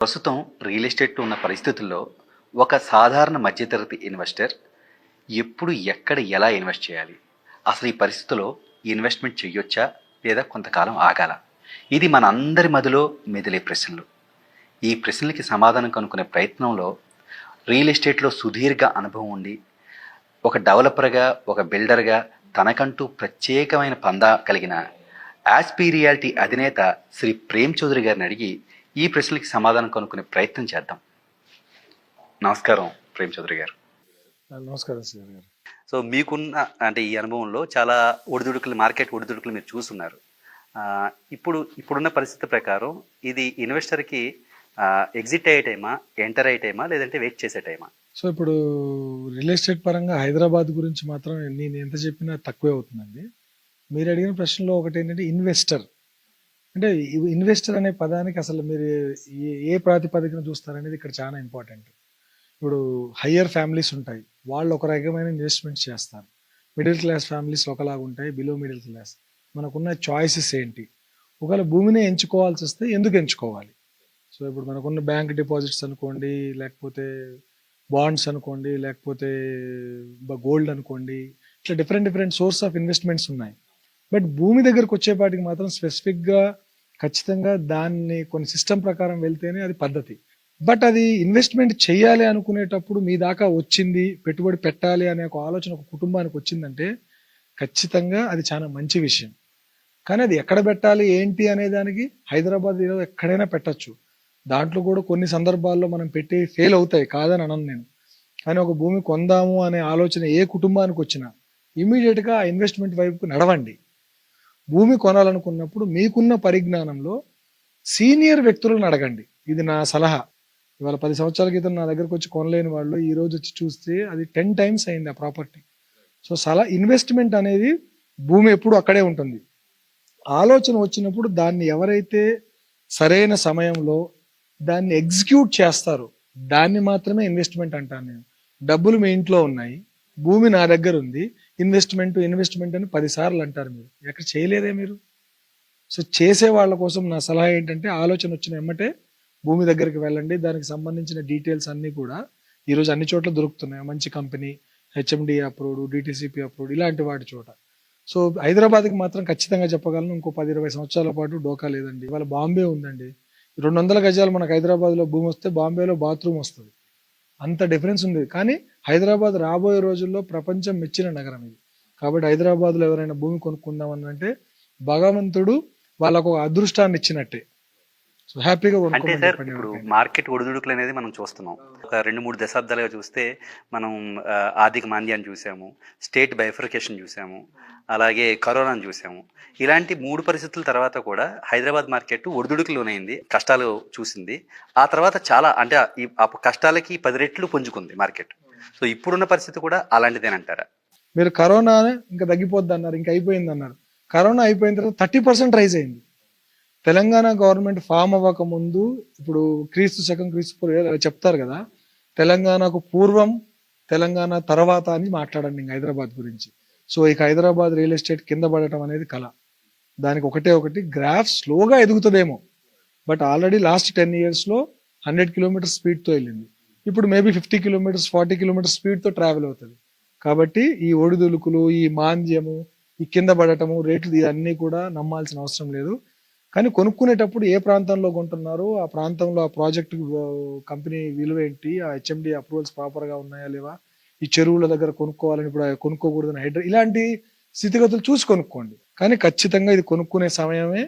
ప్రస్తుతం real estate ఉన్న పరిస్థితుల్లో ఒక సాధారణ మధ్యతరగతి ఇన్వెస్టర్ ఎప్పుడు ఎక్కడ ఎలా ఇన్వెస్ట్ చేయాలి? అసలు ఈ పరిస్థితిలో ఇన్వెస్ట్మెంట్ చేయొచ్చా లేదా కొంతకాలం ఆగాల? ఇది మన అందరి మదిలో మెదిలే ప్రశ్నలు. ఈ ప్రశ్నలకి సమాధానం కనుక్కునే ప్రయత్నంలో రియల్ ఎస్టేట్లో సుదీర్ఘ అనుభవం ఉండి ఒక డెవలపర్గా ఒక బిల్డర్గా తనకంటూ ప్రత్యేకమైన పందా కలిగిన యాస్పీరియాలిటీ అధినేత శ్రీ ప్రేమ్ చౌదరి గారిని అడిగి ఈ ప్రశ్నలకి సమాధానం కనుక్కునే ప్రయత్నం చేద్దాం. నమస్కారం ప్రేమ్ చౌదరి గారు. నమస్కారం శ్రీధర్ గారు. సో మీకున్న అంటే ఈ అనుభవంలో చాలా ఒడిదుడుకులు మార్కెట్ ఒడిదుడుకులు మీరు చూస్తున్నారు. ఇప్పుడు ఇప్పుడున్న పరిస్థితి ప్రకారం ఇది ఇన్వెస్టర్కి ఎగ్జిట్ అయ్యే టైమా ఎంటర్ అయ్యే టైమా లేదంటే వెయిట్ చేసే టైమా? సో ఇప్పుడు రియల్ ఎస్టేట్ పరంగా హైదరాబాద్ గురించి మాత్రం నేను ఎంత చెప్పినా తక్కువే అవుతుందండి. మీరు అడిగిన ప్రశ్నలో ఒకటి ఏంటంటే ఇన్వెస్టర్. అంటే ఇన్వెస్టర్ అనే పదానికి అసలు మీరు ఏ- ఏ ప్రాతిపదికన చూస్తారనేది ఇక్కడ చాలా ఇంపార్టెంట్ ఇప్పుడు హయ్యర్ ఫ్యామిలీస్ ఉంటాయి. వాళ్ళు ఒక రకమైన ఇన్వెస్ట్మెంట్ చేస్తారు. మిడిల్ క్లాస్ ఫ్యామిలీస్ ఒకలాగా ఉంటాయి బిలో మిడిల్ క్లాస్ మనకున్న చాయిసెస్ ఏంటి? ఒకవేళ భూమిని ఎంచుకోవాల్సి వస్తే ఎందుకు ఎంచుకోవాలి? సో ఇప్పుడు మనకున్న బ్యాంక్ డిపాజిట్స్ అనుకోండి లేకపోతే బాండ్స్ అనుకోండి లేకపోతే గోల్డ్ అనుకోండి ఇట్లా different different source of investments ఉన్నాయి. బట్ భూమి దగ్గరకు వచ్చేపాటికి మాత్రం స్పెసిఫిక్గా ఖచ్చితంగా దాన్ని కొన్ని సిస్టమ్ ప్రకారం వెళ్తేనే అది పద్ధతి. బట్ అది ఇన్వెస్ట్మెంట్ చేయాలి అనుకునేటప్పుడు మీ దాకా వచ్చింది పెట్టుబడి పెట్టాలి అనే ఒక ఆలోచన ఒక కుటుంబానికి వచ్చిందంటే ఖచ్చితంగా అది చాలా మంచి విషయం. కానీ అది ఎక్కడ పెట్టాలి ఏంటి అనే దానికి హైదరాబాద్ ఈరోజు ఎక్కడైనా పెట్టచ్చు. దాంట్లో కూడా కొన్ని సందర్భాల్లో మనం పెట్టి ఫెయిల్ అవుతాయి కాదని అనను నేను. కానీ ఒక భూమి కొందాము అనే ఆలోచన ఏ కుటుంబానికి వచ్చినా ఇమీడియట్గా ఆ ఇన్వెస్ట్మెంట్ వైపుకు నడవండి. భూమి కొనాలనుకున్నప్పుడు మీకున్న పరిజ్ఞానంలో సీనియర్ వ్యక్తులను అడగండి. ఇది నా సలహా. ఇవాళ పది సంవత్సరాల క్రితం నా దగ్గరకు వచ్చి కొనలేని వాళ్ళు ఈ రోజు వచ్చి చూస్తే అది టెన్ టైమ్స్ అయింది ఆ ప్రాపర్టీ సో సలహా ఇన్వెస్ట్మెంట్ అనేది భూమి ఎప్పుడు అక్కడే ఉంటుంది. ఆలోచన వచ్చినప్పుడు దాన్ని ఎవరైతే సరైన సమయంలో దాన్ని ఎగ్జిక్యూట్ చేస్తారు దాన్ని మాత్రమే ఇన్వెస్ట్మెంట్ అంటాను నేను. డబ్బులు మీ ఇంట్లో ఉన్నాయి. భూమి నా దగ్గర ఉంది ఇన్వెస్ట్మెంట్ ఇన్వెస్ట్మెంట్ అని పదిసార్లు అంటారు మీరు. ఎక్కడ చేయలేదే మీరు? సో చేసే వాళ్ళ కోసం నా సలహా ఏంటంటే ఆలోచన వచ్చిన ఎమ్మటే భూమి దగ్గరికి వెళ్ళండి. దానికి సంబంధించిన డీటెయిల్స్ అన్నీ కూడా ఈరోజు అన్ని చోట్ల దొరుకుతున్నాయి. మంచి company HMD approved DTCP approved ఇలాంటి వాటి చోట. సో హైదరాబాద్కి మాత్రం ఖచ్చితంగా చెప్పగలను. ఇంకో పది ఇరవై సంవత్సరాల పాటు డోకా లేదండి. ఇవాళ బాంబే ఉందండి. రెండు వందల గజాలు మనకు హైదరాబాద్లో భూమి వస్తే బాంబేలో బాత్రూమ్ వస్తుంది. అంత డిఫరెన్స్ ఉంది. కానీ హైదరాబాద్ రాబోయే రోజుల్లో ప్రపంచం మెచ్చిన నగరం ఇది. కాబట్టి హైదరాబాద్లో ఎవరైనా భూమి కొనుక్కుందామని అంటే భగవంతుడు వాళ్ళకు ఒక అదృష్టాన్ని ఇచ్చినట్టే. సో హ్యాపీగా అంటే సార్ ఇప్పుడు. మార్కెట్ ఒడిదుడుకులు అనేది మనం చూస్తున్నాం. ఒక రెండు మూడు దశాబ్దాలుగా చూస్తే మనం ఆర్థిక మాంద్యాన్ని చూసాము స్టేట్ బైఫర్కేషన్ చూసాము అలాగే కరోనాను చూసాము. ఇలాంటి మూడు పరిస్థితుల తర్వాత కూడా హైదరాబాద్ మార్కెట్ ఒడిదుడుకులు లోనైంది కష్టాలు చూసింది. ఆ తర్వాత చాలా అంటే ఆ కష్టాలకి పది రెట్లు పుంజుకుంది మార్కెట్. సో ఇప్పుడున్న పరిస్థితి కూడా అలాంటిదేనంటారా? మీరు కరోనా ఇంకా తగ్గిపోద్ది అన్నారు ఇంకా అయిపోయింది అన్నారు కరోనా అయిపోయిన తర్వాత థర్టీ పర్సెంట్ రైజ్ అయింది. తెలంగాణ గవర్నమెంట్ ఫామ్ అవ్వక ముందు ఇప్పుడు క్రీస్తు శకం క్రీస్తు చెప్తారు కదా తెలంగాణకు పూర్వం తెలంగాణ తర్వాత అని మాట్లాడండి ఇంక హైదరాబాద్ గురించి. సో ఇక హైదరాబాద్ రియల్ ఎస్టేట్ కింద పడటం అనేది కళ. దానికి ఒకటే ఒకటి గ్రాఫ్ స్లోగా ఎదుగుతుందేమో. బట్ ఆల్రెడీ లాస్ట్ టెన్ ఇయర్స్లో హండ్రెడ్ కిలోమీటర్ స్పీడ్తో వెళ్ళింది. ఇప్పుడు maybe fifty kilometres forty kilometres స్పీడ్తో ట్రావెల్ అవుతుంది. కాబట్టి ఈ ఒడిదులుకులు ఈ మాంద్యము ఈ కింద పడటము రేట్లు ఇవన్నీ కూడా నమ్మాల్సిన అవసరం లేదు. కానీ కొనుక్కునేటప్పుడు ఏ ప్రాంతంలో కొంటున్నారో ఆ ప్రాంతంలో ఆ ప్రాజెక్ట్ కంపెనీ విలువ ఏంటి ఆ హెచ్ఎండి అప్రూవల్స్ ప్రాపర్గా ఉన్నాయా లేవా ఈ చెరువుల దగ్గర కొనుక్కోవాలని ఇప్పుడు కొనుక్కోకూడదని హైడ్రా ఇలాంటి స్థితిగతులు చూసి కొనుక్కోండి. కానీ ఖచ్చితంగా ఇది కొనుక్కునే సమయమే.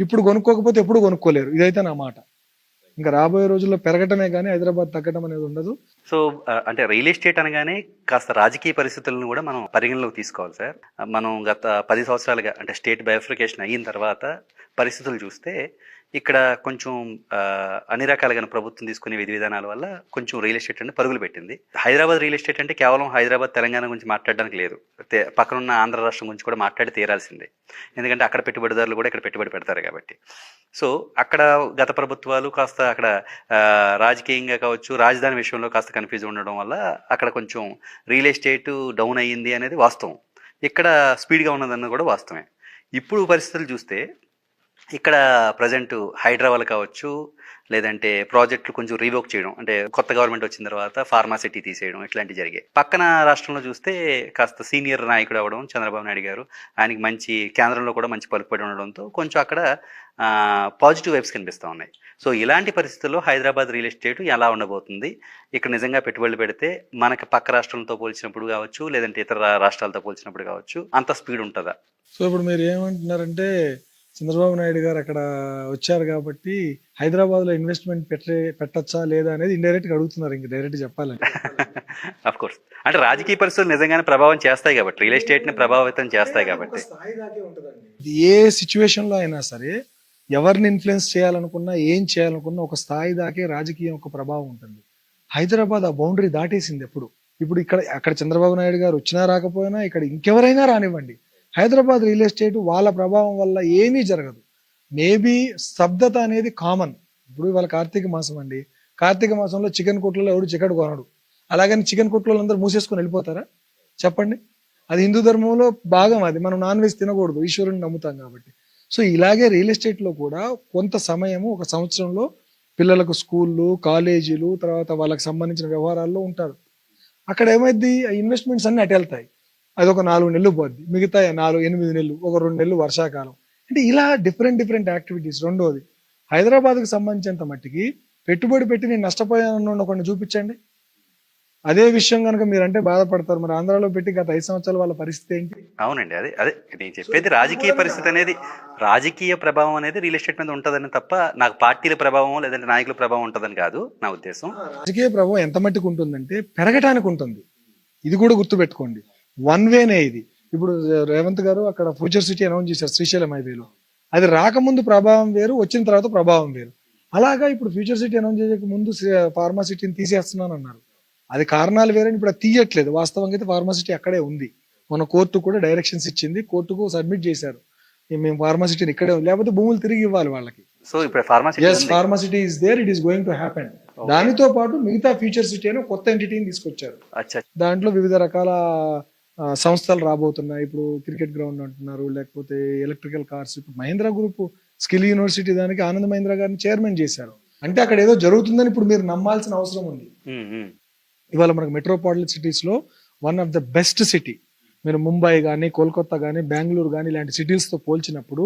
ఇప్పుడు కొనుక్కోకపోతే ఎప్పుడు కొనుక్కోలేరు. ఇదైతే నా మాట. ఇంకా రాబోయే రోజుల్లో పెరగటమే కానీ హైదరాబాద్ తగ్గటం అనేది ఉండదు. సో అంటే రియల్ ఎస్టేట్ అనగానే కాస్త రాజకీయ పరిస్థితులను కూడా మనం పరిగణలోకి తీసుకోవాలి సార్. మనం గత పది సంవత్సరాలుగా అంటే స్టేట్ బయోఫికేషన్ అయిన తర్వాత పరిస్థితులు చూస్తే ఇక్కడ కొంచెం అన్ని రకాలుగా ప్రభుత్వం తీసుకునే విధి విధానాల వల్ల కొంచెం రియల్ ఎస్టేట్ అంటే పరుగులు పెట్టింది. హైదరాబాద్ రియల్ ఎస్టేట్ అంటే కేవలం హైదరాబాద్ తెలంగాణ గురించి మాట్లాడడానికి లేదు. పక్కనున్న ఆంధ్ర రాష్ట్రం గురించి కూడా మాట్లాడి తీరాల్సిందే. ఎందుకంటే అక్కడ పెట్టుబడిదారులు కూడా ఇక్కడ పెట్టుబడి పెడతారు కాబట్టి. సో అక్కడ గత ప్రభుత్వాలు కాస్త అక్కడ రాజకీయంగా కావచ్చు రాజధాని విషయంలో కాస్త కన్ఫ్యూజ్ ఉండడం వల్ల అక్కడ కొంచెం రియల్ ఎస్టేట్ డౌన్ అయ్యింది అనేది వాస్తవం. ఇక్కడ స్పీడ్గా ఉన్నదన్నది కూడా వాస్తవమే. ఇప్పుడు పరిస్థితులు చూస్తే ఇక్కడ ప్రజెంట్ హైదరాబాద్ కావచ్చు లేదంటే ప్రాజెక్టులు కొంచెం రీవోక్ చేయడం అంటే కొత్త గవర్నమెంట్ వచ్చిన తర్వాత ఫార్మాసిటీ తీసేయడం ఇట్లాంటివి జరిగాయి. పక్కన రాష్ట్రంలో చూస్తే కాస్త సీనియర్ నాయకుడు అవ్వడం చంద్రబాబు నాయుడు గారు ఆయనకి మంచి కేంద్రంలో కూడా మంచి పలుకుబడి ఉండడంతో కొంచెం అక్కడ పాజిటివ్ వైబ్స్ కనిపిస్తూ ఉన్నాయి. సో ఇలాంటి పరిస్థితుల్లో హైదరాబాద్ రియల్ ఎస్టేట్ ఎలా ఉండబోతుంది? ఇక్కడ నిజంగా పెట్టుబడులు పెడితే మనకి పక్క రాష్ట్రాలతో పోల్చినప్పుడు కావచ్చు లేదంటే ఇతర రాష్ట్రాలతో పోల్చినప్పుడు కావచ్చు అంత స్పీడ్ ఉంటుందా? సో ఇప్పుడు మీరు ఏమంటున్నారంటే చంద్రబాబు నాయుడు గారు అక్కడ వచ్చారు కాబట్టి హైదరాబాద్లో ఇన్వెస్ట్మెంట్ పెట్టే పెట్టచ్చా లేదా అనేది ఇండైరెక్ట్గా అడుగుతున్నారు. ఇంక డైరెక్ట్ చెప్పాలంటే. అఫ్ కోర్స్ అంటే రాజకీయ పరిస్థితులు నిజంగానే ప్రభావం చేస్తాయి కాబట్టి రియల్ ఎస్టేట్ని ప్రభావితం చేస్తాయి కాబట్టి. ఏ సిచ్యువేషన్లో అయినా సరే ఎవరిని ఇన్ఫ్లుయెన్స్ చేయాలనుకున్నా ఏం చేయాలనుకున్నా ఒక స్థాయి దాకే రాజకీయం ఒక ప్రభావం ఉంటుంది. హైదరాబాద్ ఆ బౌండరీ దాటేసింది ఎప్పుడు? ఇప్పుడు ఇక్కడ అక్కడ చంద్రబాబు నాయుడు గారు వచ్చినా రాకపోయినా ఇక్కడ ఇంకెవరైనా రానివ్వండి. హైదరాబాద్ రియల్ ఎస్టేట్ వాళ్ళ ప్రభావం వల్ల ఏమీ జరగదు. మేబీ స్తబ్దత అనేది కామన్. ఇప్పుడు ఇవాళ కార్తీక మాసం అండి. కార్తీక మాసంలో చికెన్ కొట్లలో ఎవడు చికెన్ కొనడు. అలాగని చికెన్ కొట్లలో అందరూ మూసేసుకొని వెళ్ళిపోతారా? చెప్పండి. అది హిందూ ధర్మంలో భాగం అది. మనం నాన్ వెజ్ తినకూడదు. ఈశ్వరుని నమ్ముతాం కాబట్టి. సో ఇలాగే రియల్ ఎస్టేట్లో కూడా కొంత సమయము ఒక సంవత్సరంలో పిల్లలకు స్కూళ్ళు కాలేజీలు తర్వాత వాళ్ళకి సంబంధించిన వ్యవహారాల్లో ఉంటారు. అక్కడ ఏమైంది ఆ ఇన్వెస్ట్మెంట్స్ అన్ని అటు వెళ్తాయి అది ఒక నాలుగు నెలలు పోద్ది. మిగతా నాలుగు ఎనిమిది నెలలు ఒక రెండు నెలలు వర్షాకాలం. అంటే ఇలా డిఫరెంట్ డిఫరెంట్ యాక్టివిటీస్ రెండోది హైదరాబాద్కి సంబంధించినంత మట్టికి పెట్టుబడి పెట్టి నేను నష్టపోయాను ఒకరిని చూపించండి. అదే విషయం కనుక మీరంటే బాధపడతారు. మరి ఆంధ్రాలో పెట్టి గత ఐదు సంవత్సరాల వాళ్ళ పరిస్థితి ఏంటి? అవునండి. అదే అదే. నేను చెప్పేది రాజకీయ పరిస్థితి అనేది రాజకీయ ప్రభావం అనేది రియల్ ఎస్టేట్ మీద ఉంటుందని తప్ప నాకు పార్టీల ప్రభావం లేదంటే నాయకుల ప్రభావం ఉంటుందని కాదు నా ఉద్దేశం. రాజకీయ ప్రభావం ఎంత మట్టుకు ఉంటుందంటే పెరగటానికి ఉంటుంది. ఇది కూడా గుర్తుపెట్టుకోండి. వన్ వేనే ఇది. ఇప్పుడు రేవంత్ గారు అక్కడ ఫ్యూచర్ సిటీ అనౌన్స్ చేశారు శ్రీశైలం హైవేలో. అది రాకముందు ప్రభావం వేరు వచ్చిన తర్వాత ప్రభావం వేరు. అలాగా ఇప్పుడు ఫ్యూచర్ సిటీ అనౌన్స్ చేయక ముందు ఫార్మా సిటీని తీసేస్తున్నాను అన్నారు. అది కారణాలు వేరే ఇప్పుడు అది తీయట్లేదు. వాస్తవంగా అయితే ఫార్మా సిటీ అక్కడే ఉంది. మన కోర్టు కూడా డైరెక్షన్స్ ఇచ్చింది. కోర్టుకు సబ్మిట్ చేశారు. మేము ఫార్మా సిటీని ఇక్కడే ఉంది. లేకపోతే భూములు తిరిగి ఇవ్వాలి వాళ్ళకి. సో ఇప్పుడు yes Pharma City is there it is going to happen దానితో పాటు మిగతా ఫ్యూచర్ సిటీ అని కొత్త ఎంటిటీని తీసుకొచ్చారు. దాంట్లో వివిధ రకాల సంస్థలు రాబోతున్నాయి. ఇప్పుడు క్రికెట్ గ్రౌండ్ అంటున్నారు లేకపోతే ఎలక్ట్రికల్ కార్స్. ఇప్పుడు మహేంద్ర గ్రూప్ స్కిల్ యూనివర్సిటీ దానికి ఆనంద్ మహేంద్ర గారిని చైర్మన్ చేశారు. అంటే అక్కడ ఏదో జరుగుతుందని ఇప్పుడు మీరు నమ్మాల్సిన అవసరం ఉంది. ఇవాళ మనకు మెట్రోపాలిటన్ సిటీస్లో one of the best city మీరు ముంబై కానీ కోల్కతా కానీ బెంగళూరు కానీ ఇలాంటి cities తో పోల్చినప్పుడు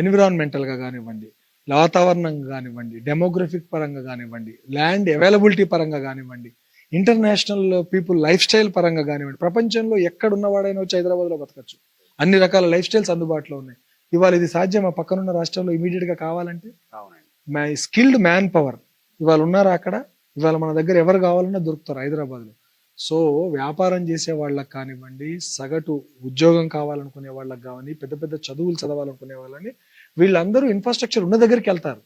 ఎన్విరాన్మెంటల్గా కానివ్వండి వాతావరణంగా కానివ్వండి డెమోగ్రఫిక్ పరంగా కానివ్వండి ల్యాండ్ అవైలబిలిటీ పరంగా కానివ్వండి ఇంటర్నేషనల్ పీపుల్ లైఫ్ స్టైల్ పరంగా కానివ్వండి ప్రపంచంలో ఎక్కడ ఉన్నవాడైనా వచ్చి హైదరాబాద్లో బతకచ్చు. అన్ని రకాల లైఫ్ స్టైల్స్ అందుబాటులో ఉన్నాయి. ఇవాళ ఇది సాధ్యం ఆ పక్కనున్న రాష్ట్రంలో ఇమీడియట్గా కావాలంటే? అవునండి. Skilled manpower. ఇవాళ ఉన్నారా అక్కడ? ఇవాళ మన దగ్గర ఎవరు కావాలన్నా దొరుకుతారు హైదరాబాద్లో సో వ్యాపారం చేసే వాళ్ళకి కానివ్వండి సగటు ఉద్యోగం కావాలనుకునే వాళ్ళకి కావాలి పెద్ద పెద్ద చదువులు చదవాలనుకునే వాళ్ళని వీళ్ళందరూ ఇన్ఫ్రాస్ట్రక్చర్ ఉన్న దగ్గరికి వెళ్తారు.